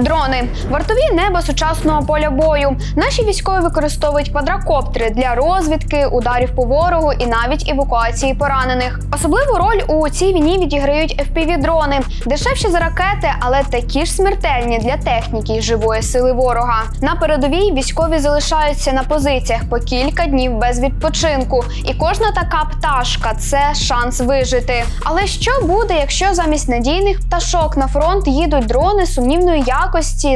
Дрони вартові неба сучасного поля бою. Наші військові використовують квадрокоптери для розвідки, ударів по ворогу і навіть евакуації поранених. Особливу роль у цій війні відіграють fpv дрони дешевші за ракети, але такі ж смертельні для техніки й живої сили ворога. На передовій військові залишаються на позиціях по кілька днів без відпочинку, і кожна така пташка це шанс вижити. Але що буде, якщо замість надійних пташок на фронт їдуть дрони сумнівної якості,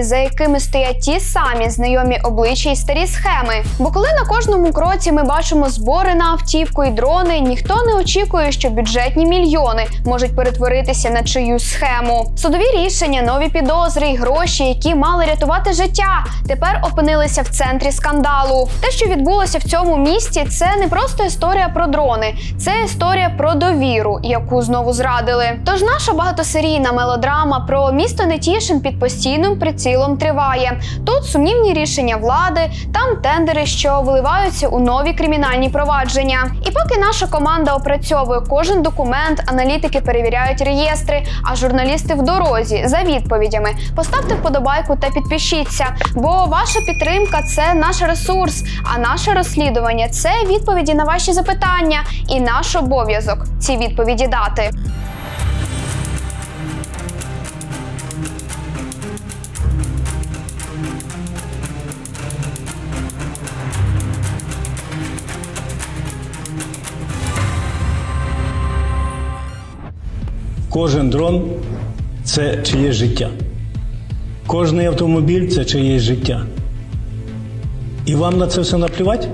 за якими стоять ті самі знайомі обличчя і старі схеми? Бо коли на кожному кроці ми бачимо збори на автівку і дрони, ніхто не очікує, що бюджетні мільйони можуть перетворитися на чиюсь схему. Судові рішення, нові підозри і гроші, які мали рятувати життя, тепер опинилися в центрі скандалу. Те, що відбулося в цьому місті, це не просто історія про дрони, це історія про довіру, яку знову зрадили. Тож наша багатосерійна мелодрама про місто Нетішин під постійним прицілом триває. Тут сумнівні рішення влади, там тендери, що виливаються у нові кримінальні провадження. І поки наша команда опрацьовує кожен документ, аналітики перевіряють реєстри, а журналісти в дорозі за відповідями. Поставте вподобайку та підпишіться, бо ваша підтримка це наш ресурс, а наше розслідування це відповіді на ваші запитання і наш обов'язок ці відповіді дати. Кожен дрон це чиєсь життя. Кожний автомобіль це чиєсь життя. І вам на це все наплівати?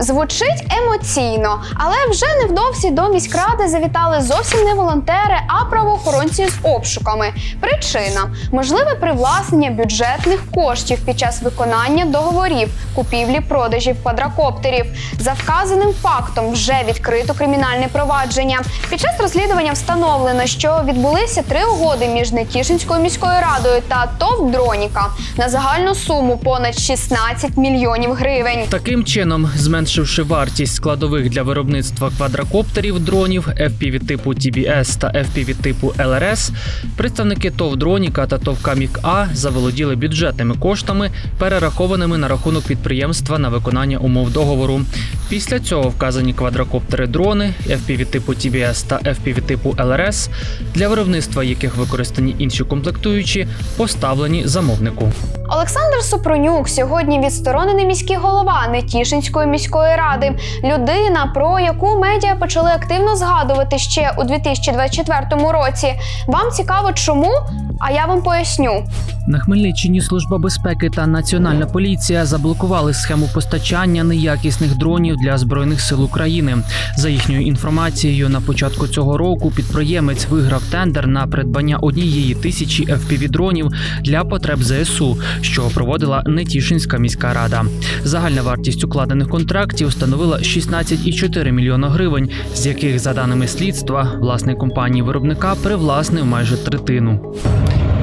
Звучить емоційно, але вже невдовзі до міськради завітали зовсім не волонтери, а правоохоронці з обшуками. Причина можливе привласнення бюджетних коштів під час виконання договорів купівлі-продажів квадрокоптерів. За вказаним фактом вже відкрито кримінальне провадження. Під час розслідування встановлено, що відбулися три угоди між Нетішинською міською радою та ТОВ Дроніка на загальну суму понад 16 мільйонів гривень. Таким чином, зменшивши вартість складових для виробництва квадрокоптерів, дронів FPV типу TBS та FPV типу LRS, представники ТОВ Дроніка та ТОВ Камік А заволоділи бюджетними коштами, перерахованими на рахунок підприємства на виконання умов договору. Після цього вказані квадрокоптери дрони FPV типу TBS та FPV типу LRS, для виробництва яких використані інші комплектуючі, поставлені замовнику. Олександр Супронюк сьогодні відсторонений міський голова Нетішинської міської ради. Людина, про яку медіа почали активно згадувати ще у 2024 році. Вам цікаво, чому? А я вам поясню. На Хмельниччині служба безпеки та національна поліція заблокували схему постачання неякісних дронів для збройних сил України. За їхньою інформацією, на початку цього року підприємець виграв тендер на придбання однієї тисячі fpv дронів для потреб ЗСУ, що проводила Нетішинська міська рада. Загальна вартість укладених контрактів становила 16,4 мільйона гривень, з яких, за даними слідства, власник компанії виробника привласнив майже третину.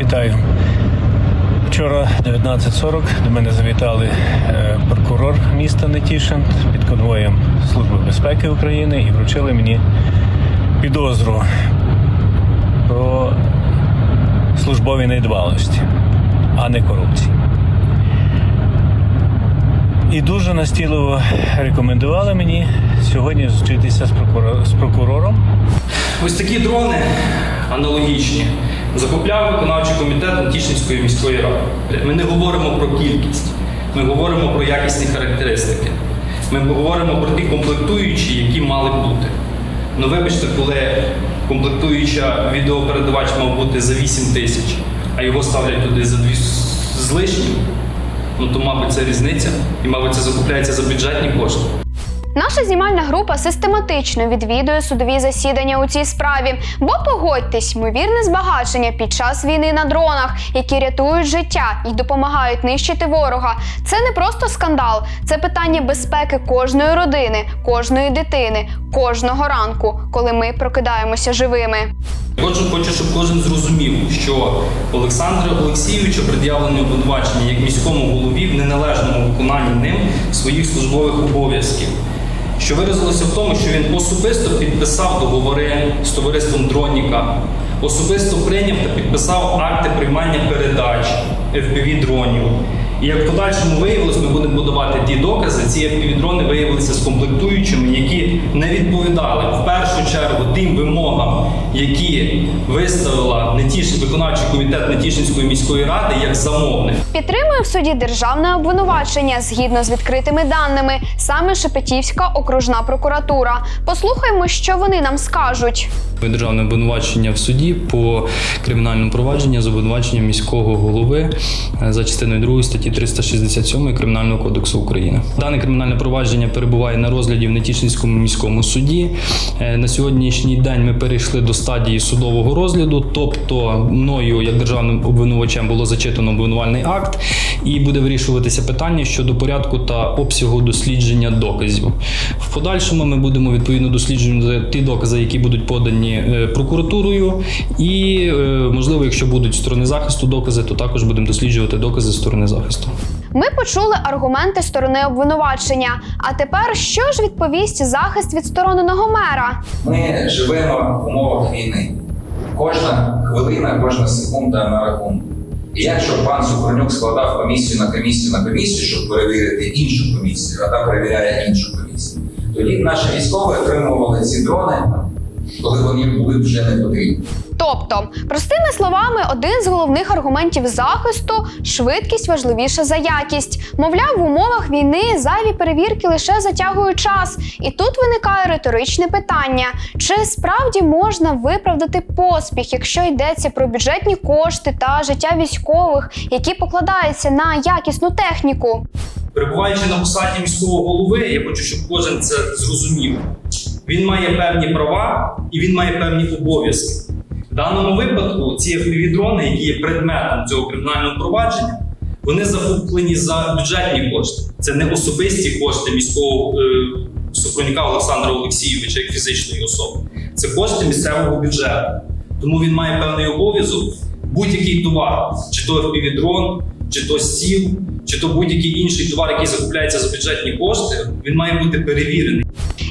Вітаю. Вчора 19.40 до мене завітали е, прокурор міста Нетішин під конвоєм Служби безпеки України і вручили мені підозру про службові недбалості, а не корупції. І дуже настійливо рекомендували мені сьогодні зустрітися з, прокурор- з прокурором Ось такі дрони аналогічні закупляв виконавчий комітет Натішинської міської ради. Ми не говоримо про кількість, ми говоримо про якісні характеристики. Ми говоримо про ті комплектуючі, які мали бути. Ну вибачте, коли комплектуюча відеопередавач мав бути за 8 тисяч, а його ставлять туди за дві з лишнім, ну то, мабуть, це різниця, і, мабуть, це закупляється за бюджетні кошти. Наша знімальна група систематично відвідує судові засідання у цій справі, бо погодьтесь, ймовірне збагачення під час війни на дронах, які рятують життя і допомагають нищити ворога. Це не просто скандал, це питання безпеки кожної родини, кожної дитини, кожного ранку, коли ми прокидаємося живими. Отже, хочу, щоб кожен зрозумів, що Олександру Олексійовичу пред'явлені обвинувачення як міському голові в неналежному виконанні ним своїх службових обов'язків, що виразилося в тому, що він особисто підписав договори з товариством Дроніка, особисто прийняв та підписав акти приймання передач, fpv дронів. І як в подальшому виявилось, ми будемо будувати ті докази. Ці fpv дрони виявилися з комплектуючими, які не відповідали в першу чергу тим вимогам, які виставила Нетіш... виконавчий комітет Нетішинської міської ради як замовник. Підтримує в суді державне обвинувачення згідно з відкритими даними, саме Шепетівська окружна прокуратура. Послухаймо, що вони нам скажуть. Державне обвинувачення в суді по кримінальному провадженню з обвинуваченням міського голови е, за частиною 2 статті 367 Кримінального кодексу України. Дане кримінальне провадження перебуває на розгляді в Нетішинському міському суді. Е, На сьогоднішній день ми перейшли до стадії судового розгляду, тобто мною, як державним обвинувачем, було зачитано обвинувальний акт, і буде вирішуватися питання щодо порядку та обсягу дослідження доказів. В подальшому ми будемо відповідно досліджувати ті докази, які будуть подані е, прокуратурою, і е, можливо, якщо будуть сторони захисту докази, то також будемо досліджувати докази сторони захисту. Ми почули аргументи сторони обвинувачення. А тепер що ж відповість захист відстороненого мера? Ми живемо в умовах війни. Кожна хвилина, кожна секунда на рахунку. І якщо пан Супронюк складав комісію на комісію на комісію, щоб перевірити іншу комісію, а та перевіряє іншу комісію, тоді наші військові отримували ці дрони, коли вони були вже не потрібні. Тобто, простими словами, один з головних аргументів захисту швидкість важливіша за якість. Мовляв, в умовах війни зайві перевірки лише затягують час. І тут виникає риторичне питання: чи справді можна виправдати поспіх, якщо йдеться про бюджетні кошти та життя військових, які покладаються на якісну техніку? Перебуваючи на посаді міського голови, я хочу, щоб кожен це зрозумів. Він має певні права і він має певні обов'язки. В даному випадку ці FPV-дрони, які є предметом цього кримінального провадження, вони закуплені за бюджетні кошти. Це не особисті кошти міського е, Супронюка Олександра Олексійовича як фізичної особи. Це кошти місцевого бюджету. Тому він має певний обов'язок будь-який товар, чи то FPV-дрон, чи то стіл, чи то будь-який інший товар, який закупляється за бюджетні кошти, він має бути перевірений.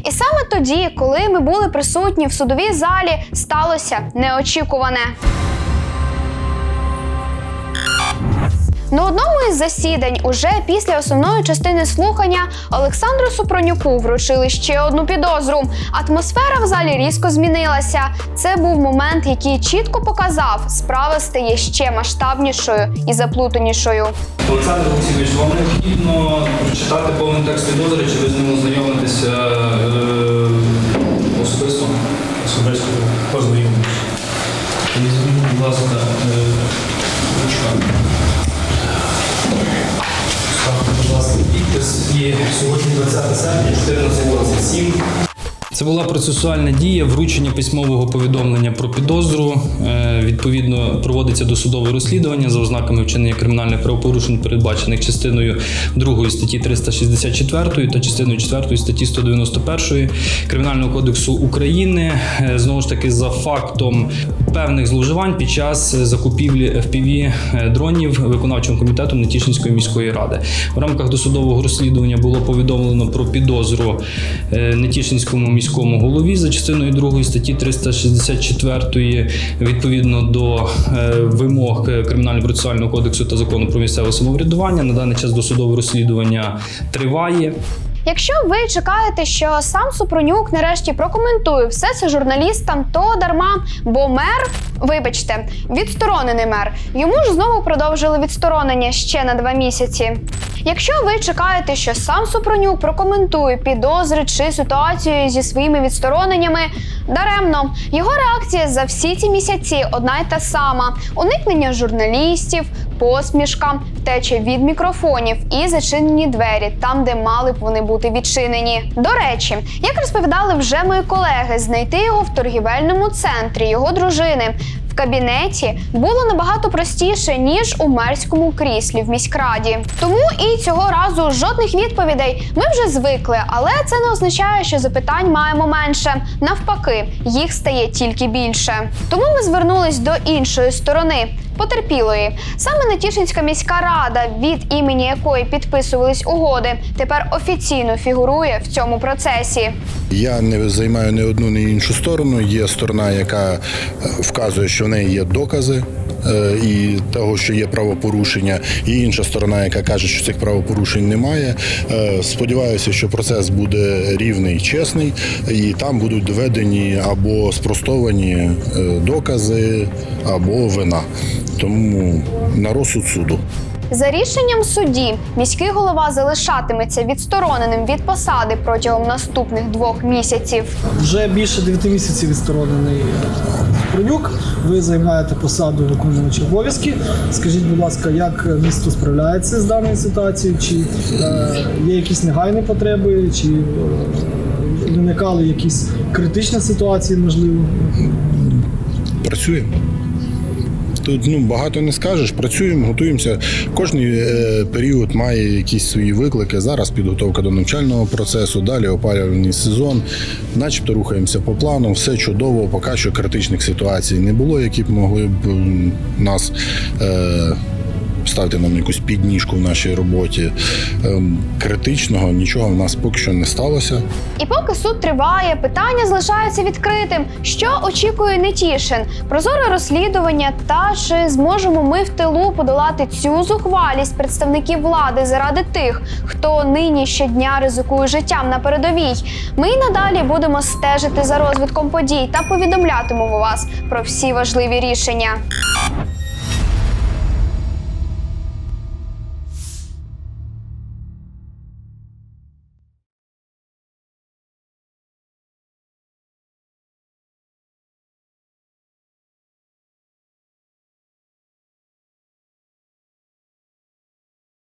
І саме тоді, коли ми були присутні в судовій залі, сталося неочікуване. На одному із засідань, уже після основної частини слухання, Олександру Супронюку вручили ще одну підозру. Атмосфера в залі різко змінилася. Це був момент, який чітко показав, справа стає ще масштабнішою і заплутанішою. Олександр Олексійович, вам необхідно прочитати повний текст підозри, чи ви з ним ознайомитеся І сьогодні 20 серпня, 14.27. Це була процесуальна дія вручення письмового повідомлення про підозру. Е, Відповідно, проводиться досудове розслідування за ознаками вчинення кримінальних правопорушень, передбачених частиною 2 статті 364 та частиною 4 статті 191 Кримінального кодексу України. Е, Знову ж таки, за фактом певних зловживань під час закупівлі FPV дронів виконавчим комітетом Нетішинської міської ради. В рамках досудового розслідування було повідомлено про підозру е, Нетішинському міському голові за частиною 2 статті 364 відповідно до е, вимог Кримінально-процесуального кодексу та закону про місцеве самоврядування. На даний час досудове розслідування триває. Якщо ви чекаєте, що сам Супронюк нарешті прокоментує все це журналістам, то дарма, бо мер, вибачте, відсторонений мер, йому ж знову продовжили відсторонення ще на два місяці. Якщо ви чекаєте, що сам Супронюк прокоментує підозри чи ситуацію зі своїми відстороненнями, даремно його реакція за всі ці місяці одна й та сама: уникнення журналістів, посмішка, втеча від мікрофонів і зачинені двері там, де мали б вони бути відчинені. До речі, як розповідали вже мої колеги, знайти його в торгівельному центрі його дружини. Кабінеті було набагато простіше ніж у мерському кріслі в міськраді. Тому і цього разу жодних відповідей ми вже звикли, але це не означає, що запитань маємо менше. Навпаки, їх стає тільки більше. Тому ми звернулись до іншої сторони. Потерпілої саме Нетішинська міська рада, від імені якої підписувались угоди, тепер офіційно фігурує в цьому процесі. Я не займаю не одну, ні іншу сторону. Є сторона, яка е, вказує, що в неї є докази і того, що є правопорушення, і інша сторона, яка каже, що цих правопорушень немає. Е, Сподіваюся, що процес буде рівний, чесний, і там будуть доведені або спростовані е, докази, або вина. Тому на розсуд суду. За рішенням судді міський голова залишатиметься відстороненим від посади протягом наступних двох місяців. Вже більше 9 місяців відсторонений Пронюк. Ви займаєте посаду виконувача обов'язки. Скажіть, будь ласка, як місто справляється з даною ситуацією? Чи е, є якісь негайні потреби, чи е, виникали якісь критичні ситуації, можливо? Працюємо. Тут ну, багато не скажеш, працюємо, готуємося. Кожний е, період має якісь свої виклики. Зараз підготовка до навчального процесу, далі опалювальний сезон. Начебто рухаємося по плану, все чудово, поки що критичних ситуацій не було, які б могли б нас е, ставити нам якусь підніжку в нашій роботі. Ем, критичного нічого в нас поки що не сталося. І поки суд триває, питання залишається відкритим. Що очікує Нетішин? Прозоре розслідування та чи зможемо ми в тилу подолати цю зухвалість представників влади заради тих, хто нині щодня ризикує життям на передовій? Ми надалі будемо стежити за розвитком подій та повідомлятимемо вас про всі важливі рішення.